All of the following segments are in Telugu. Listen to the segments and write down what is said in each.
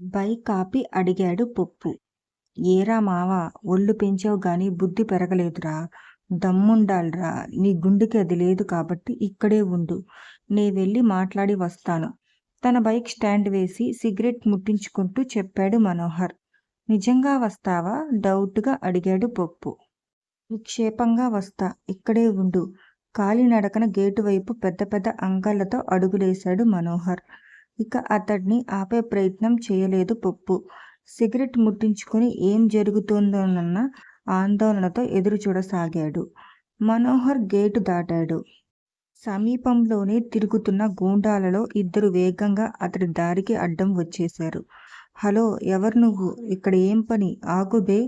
బైక్ అడిగాడు పప్పు. ఏరా మావా ఒళ్ళు పెంచావు గాని బుద్ధి పెరగలేదురా. దమ్ముండాలిరా నీ గుండెకి అది లేదు కాబట్టి ఇక్కడే ఉండు. నే వెళ్ళి మాట్లాడి వస్తాను. తన బైక్ స్టాండ్ వేసి సిగరెట్ ముట్టించుకుంటూ చెప్పాడు మనోహర్. నిజంగా వస్తావా? డౌట్గా అడిగాడు పప్పు. నిక్షేపంగా వస్తా. ఇక్కడే ఉండు. కాలినడకన గేటు వైపు పెద్ద పెద్ద అంగళ్ళతో అడుగులేశాడు మనోహర్. ఇక అతడిని ఆపే ప్రయత్నం చేయలేదు పప్పు. సిగరెట్ ముట్టించుకుని ఏం జరుగుతుందోనన్న ఆందోళనతో ఎదురు చూడసాగాడు మనోహర్ గేటు దాటాడు. సమీపంలోనే తిరుగుతున్న గూండాలలో ఇద్దరు వేగంగా అతడి దారికి అడ్డం వచ్చేశారు. హలో ఎవరు నువ్వు? ఇక్కడ ఏం పని? ఆగుబే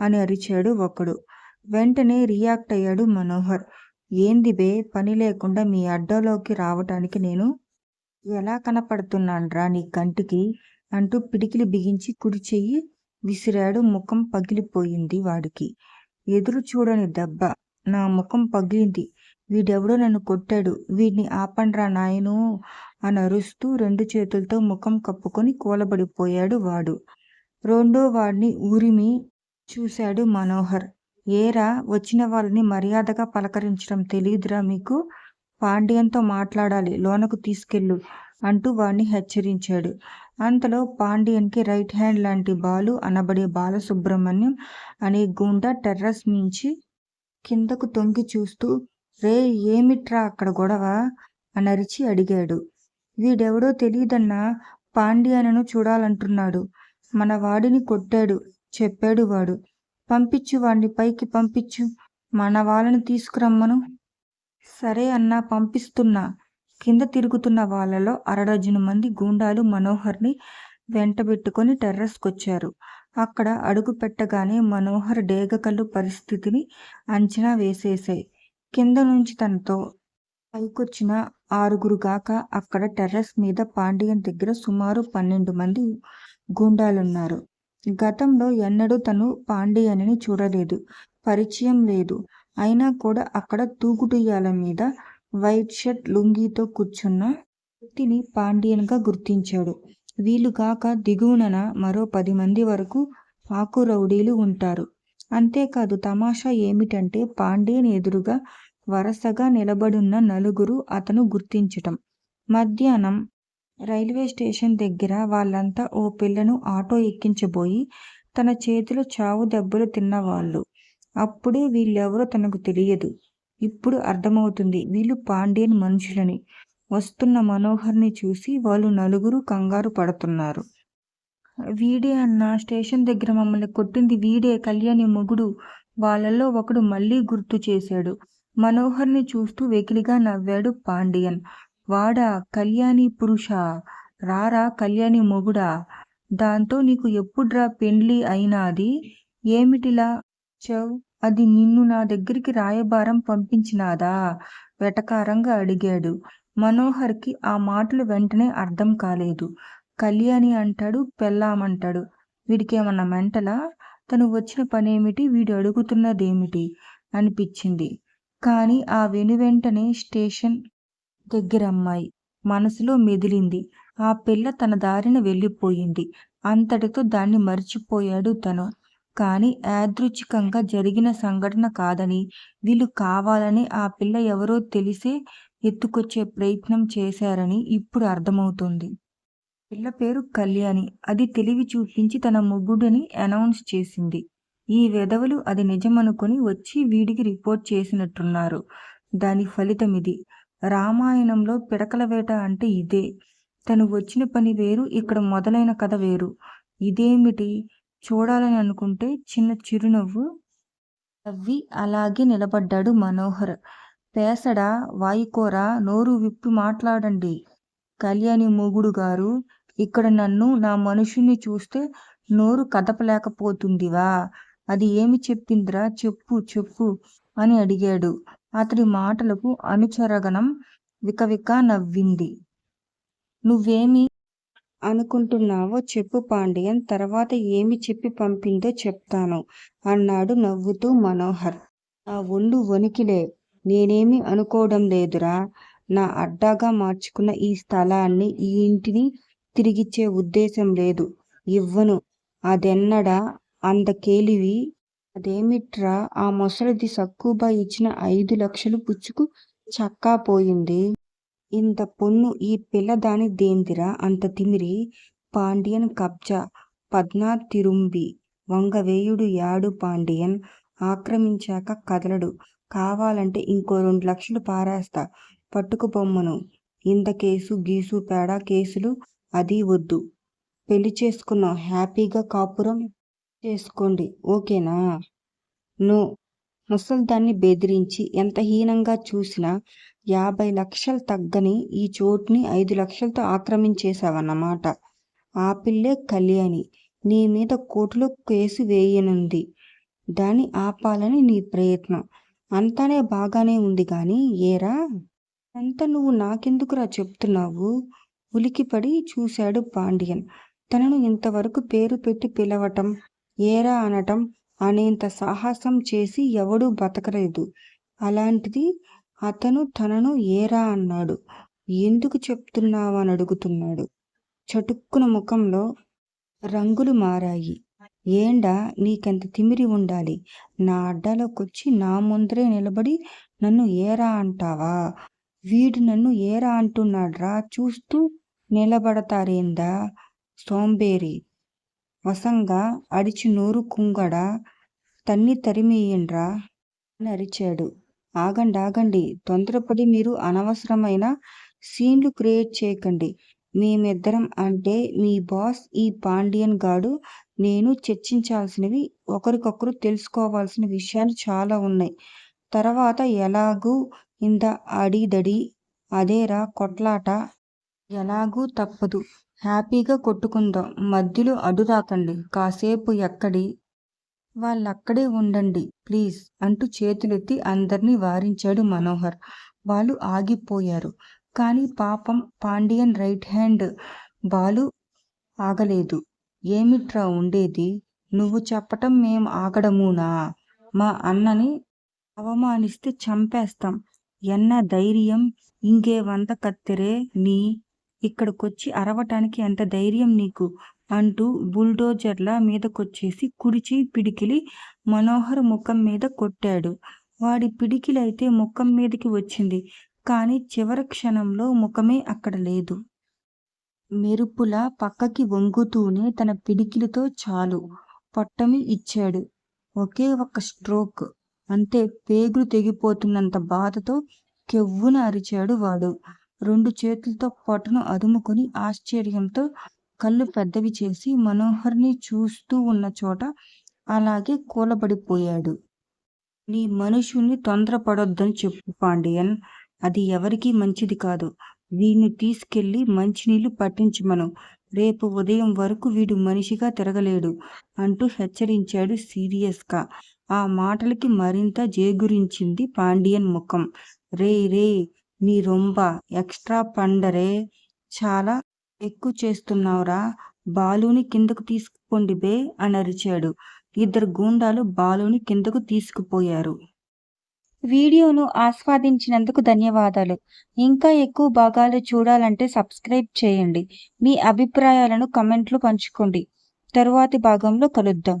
అని అరిచాడు ఒకడు. వెంటనే రియాక్ట్ అయ్యాడు మనోహర్. ఏంది బే పని లేకుండా మీ అడ్డలోకి రావటానికి నేను ఎలా కనపడుతున్నాన్రా నీ కంటికి? అంటూ పిడికిలి బిగించి కుడిచెయ్యి విసిరాడు ముఖం పగిలిపోయింది వాడికి. ఎదురు చూడని దెబ్బ. నా ముఖం పగిలింది. వీడెవడో నన్ను కొట్టాడు. వీడిని ఆపండ్రా నాయనూ అరుస్తూ రెండు చేతులతో ముఖం కప్పుకొని కూలబడిపోయాడు వాడు. రెండో వాడిని ఉరిమి చూశాడు మనోహర్. ఏరా వచ్చిన వాళ్ళని మర్యాదగా పలకరించడం తెలియదురా మీకు? పాండ్యంతో మాట్లాడాలి లోనకు తీసుకెళ్ళు అంటూ వాణ్ణి హెచ్చరించాడు. అంతలో పాండియన్కి రైట్ హ్యాండ్ లాంటి బాలు అనబడే బాలసుబ్రహ్మణ్యం అనే గుండా టెర్రస్ నుంచి కిందకు తొంగి చూస్తూ రే ఏమిట్రా అక్కడ గొడవ? అనరిచి అడిగాడు. వీడెవడో తెలియదన్నా పాండ్యనను చూడాలంటున్నాడు. మన వాడిని కొట్టాడు చెప్పాడు వాడు. పంపించు వాడిని పైకి పంపించు. మన వాళ్ళని తీసుకురమ్మను. సరే అన్నా పంపిస్తున్నా. కింద తిరుగుతున్న వాళ్ళలో అరడజను మంది గూండాలు మనోహర్ని వెంటబెట్టుకొని టెర్రస్కి వచ్చారు అక్కడ అడుగు పెట్టగానే మనోహర్ డేగకల్లు పరిస్థితిని అంచనా వేసేశాయి. కింద నుంచి తనతో పైకొచ్చిన ఆరుగురుగాక అక్కడ టెర్రస్ మీద పాండియన్ దగ్గర సుమారు పన్నెండు మంది గూండాలున్నారు. గతంలో ఎన్నడూ తను పాండియన్ని చూడలేదు. పరిచయం లేదు. అయినా కూడా అక్కడ తూగుడుయ్యాల మీద వైట్ షర్ట్ లుంగీతో కూర్చున్న వ్యక్తిని పాండియన్గా గుర్తించాడు. వీలుగాక దిగువనన మరో పది మంది వరకు పాకు రౌడీలు ఉంటారు. అంతేకాదు తమాషా ఏమిటంటే పాండియన్ ఎదురుగా వరసగా నిలబడున్న నలుగురు అతను గుర్తించటం. మధ్యాహ్నం రైల్వే స్టేషన్ దగ్గర వాళ్ళంతా ఓ పిల్లను ఆటో ఎక్కించబోయి తన చేతిలో చావు దెబ్బలు తిన్నవాళ్ళు. అప్పుడే వీళ్ళెవరో తనకు తెలియదు. ఇప్పుడు అర్థమవుతుంది వీళ్ళు పాండ్యన్ మనుషులని. వస్తున్న మనోహర్ని చూసి వాళ్ళు నలుగురు కంగారు పడుతున్నారు. వీడే అన్న స్టేషన్ దగ్గర మమ్మల్ని కొట్టింది వీడే కళ్యాణి మొగుడు వాళ్ళల్లో ఒకడు మళ్ళీ గుర్తు చేశాడు. మనోహర్ని చూస్తూ వెకిలిగా నవ్వాడు పాండియన్. వాడా కళ్యాణి పురుష రారా కళ్యాణి మొగుడా? దాంతో నీకు ఎప్పుడ్రా పెండ్లి అయినాది? ఏమిటిలా వచ్చావ్? అది నిన్ను నా దగ్గరికి రాయబారం పంపించినాదా? వెటకారంగా అడిగాడు. మనోహర్కి ఆ మాటలు వెంటనే అర్థం కాలేదు. కళ్యాణి అంటాడు పెళ్ళామంటాడు. వీడికేమన్నా మెంటలా? తను వచ్చిన పనేమిటి? వీడు అడుగుతున్నదేమిటి? అనిపించింది. కానీ ఆ వెనువెంటనే స్టేషన్ దగ్గరమ్మాయి మనసులో మెదిలింది. ఆ పిల్ల తన దారిన వెళ్ళిపోయింది. అంతటితో దాన్ని మర్చిపోయాడు తను. కానీ యాదృచ్ఛికంగా జరిగిన సంఘటన కాదని, వీళ్ళు కావాలని ఆ పిల్ల ఎవరో తెలిసే ఎత్తుకొచ్చే ప్రయత్నం చేశారని ఇప్పుడు అర్థమవుతుంది పిల్ల పేరు కళ్యాణి. అది తెలివి చూపించి తన ముగ్గుడిని అనౌన్స్ చేసింది. ఈ వెధవలు అది నిజమనుకొని వచ్చి వీడికి రిపోర్ట్ చేసినట్టున్నారు. దాని ఫలితం ఇది రామాయణంలో పిడకల వేట అంటే ఇదే. తను వచ్చిన పని వేరు ఇక్కడ మొదలైన కథ వేరు. ఇదేమిటి? చూడాలని అనుకుంటే చిన్న చిరునవ్వు నవ్వి అలాగే నిలబడ్డాడు మనోహర్. పేసడా వాయికోరా నోరు విప్పి మాట్లాడండి. కళ్యాణి మొగుడుగారూ! ఇక్కడ నన్ను నా మనుషుల్ని చూస్తే నోరు కదపలేకపోతుందివా? అది ఏమి చెప్పిందిరా చెప్పు చెప్పు అని అడిగాడు. అతడి మాటలకు అనుచరగణం వికవిక నవ్వింది. నువ్వేమి అనుకుంటున్నావో చెప్పు పాండియన్ తర్వాత ఏమి చెప్పి పంపిందో చెప్తాను అన్నాడు నవ్వుతూ మనోహర్. నా ఒళ్ళు వణికిలే. నేనేమీ అనుకోవడం లేదురా. నా అడ్డాగా మార్చుకున్న ఈ స్థలాన్ని, ఈ ఇంటిని తిరిగిచ్చే ఉద్దేశం లేదు. ఇవ్వను అదెన్నడా అందకేలివి అదేమిట్రా ఆ ముసలిది సక్కుబా ఇచ్చిన ఐదు లక్షలు పుచ్చుకు చక్కా పోయింది ఇంత పొన్ను ఈ పిల్లదాని దేందిరా అంత తిమిరి? పాండియన్ కబ్జా పద్నా తిరుంబి వంగవేయుడు యాడు పాండియన్ ఆక్రమించాక కదలడు. కావాలంటే ఇంకో రెండు లక్షలు పారేస్తా. పట్టుకు బొమ్మను. ఇంత కేసు గీసు పేడ కేసులు అది వద్దు. పెళ్ళి చేసుకున్నాం. హ్యాపీగా కాపురం చేసుకోండి. ఓకేనా? నో. ముసల్దాన్ని బెదిరించి ఎంత హీనంగా చూసినా యాభై లక్షలు తగ్గని ఈ చోటుని ఐదు లక్షలతో ఆక్రమించేశావన్నమాట. ఆ పిల్లే కళ్యాణి. నీ మీద కోర్టులో కేసు వేయనుంది. దాన్ని ఆపాలని నీ ప్రయత్నం. అంతానే బాగానే ఉంది గాని ఏరా? అంత నువ్వు నాకెందుకురా చెప్తున్నావు? ఉలికిపడి చూశాడు పాండియన్. తనను ఇంతవరకు పేరు పెట్టి పిలవటం ఏరా అనటం అనేంత సాహసం చేసి ఎవడూ బతకలేదు. అలాంటిది అతను తనను ఏరా అన్నాడు. ఎందుకు చెప్తున్నావని అడుగుతున్నాడు. చటుక్కున ముఖంలో రంగులు మారాయి. ఏండా నీకెంత తిమిరి ఉండాలి? నా అడ్డాలోకొచ్చి నా ముందరే నిలబడి నన్ను ఏరా అంటావా? వీడు నన్ను ఏరా అంటున్నాడ్రా? చూస్తూ నిలబడతారేందా సోంబేరి? వసంగా అడిచి నూరు కుంగడ తన్ని తరిమేయండ్రా అని అరిచాడు. ఆగండి ఆగండి. తొందరపడి మీరు అనవసరమైన సీన్లు క్రియేట్ చేయకండి. మేమిద్దరం అంటే మీ బాస్ ఈ పాండియన్ గాడు నేను చర్చించాల్సినవి ఒకరికొకరు తెలుసుకోవాల్సిన విషయాలు చాలా ఉన్నాయి. తర్వాత ఎలాగూ ఇంత అడిదడి అదేరా కొట్లాట? ఎలాగూ తప్పదు. హ్యాపీగా కొట్టుకుందాం. మధ్యలో అడ్డు రాకండి. కాసేపు ఎక్కడి? వాళ్ళక్కడే ఉండండి ప్లీజ్ అంటూ చేతులెత్తి అందరినీ వారించాడు మనోహర్. వాళ్ళు ఆగిపోయారు. కానీ పాపం పాండియన్ రైట్ హ్యాండ్ బాలు ఆగలేదు. ఏమిట్రా ఉండేది? నువ్వు చెప్పటం మేం ఆగడమునా? మా అన్నని అవమానిస్తే చంపేస్తాం. ఎన్న ధైర్యం? ఇంకే వంద కత్తిరే నీ ఇక్కడికొచ్చి అరవటానికి ఎంత ధైర్యం నీకు? అంటూ బుల్డోజర్ల మీదకొచ్చేసి కుడిచి పిడికిలి మనోహర్ ముఖం మీద కొట్టాడు. వాడి పిడికిలైతే ముఖం మీదకి వచ్చింది. కానీ చివరి క్షణంలో ముఖమే అక్కడ లేదు. మెరుపులా పక్కకి వంగుతూనే తన పిడికిలితో చాలు. పొట్టమి ఇచ్చాడు. ఒకే ఒక్క స్ట్రోక్. అంతే పేగులు తెగిపోతున్నంత బాధతో కెవ్వున అరిచాడు వాడు. రెండు చేతులతో పొట్టను అదుముకొని ఆశ్చర్యంతో కళ్ళు పెద్దవి చేసి మనోహర్ని చూస్తూ ఉన్న చోట అలాగే కూలబడిపోయాడు. నీ మనుషుల్ని తొందరపడొద్దని చెప్పు పాండియన్. అది ఎవరికీ మంచిది కాదు. వీడిని తీసుకెళ్ళి మంచినీళ్ళు పట్టించమను. రేపు ఉదయం వరకు వీడు మనిషిగా తిరగలేడు అంటూ హెచ్చరించాడు సీరియస్గా. ఆ మాటలకి మరింత జేగురించింది పాండియన్ ముఖం. రే రే నీ రొంబ ఎక్స్ట్రా పండరే చాలా ఎక్కువ చేస్తున్నావురా. బాలుని కిందకు తీసుకుపోండి బే అని అరిచాడు. ఇద్దరు గూండాలు బాలుని కిందకు తీసుకుపోయారు. వీడియోను ఆస్వాదించినందుకు ధన్యవాదాలు. ఇంకా ఎక్కువ భాగాలు చూడాలంటే సబ్స్క్రైబ్ చేయండి. మీ అభిప్రాయాలను కమెంట్లు పంచుకోండి. తరువాతి భాగంలో కలుద్దాం.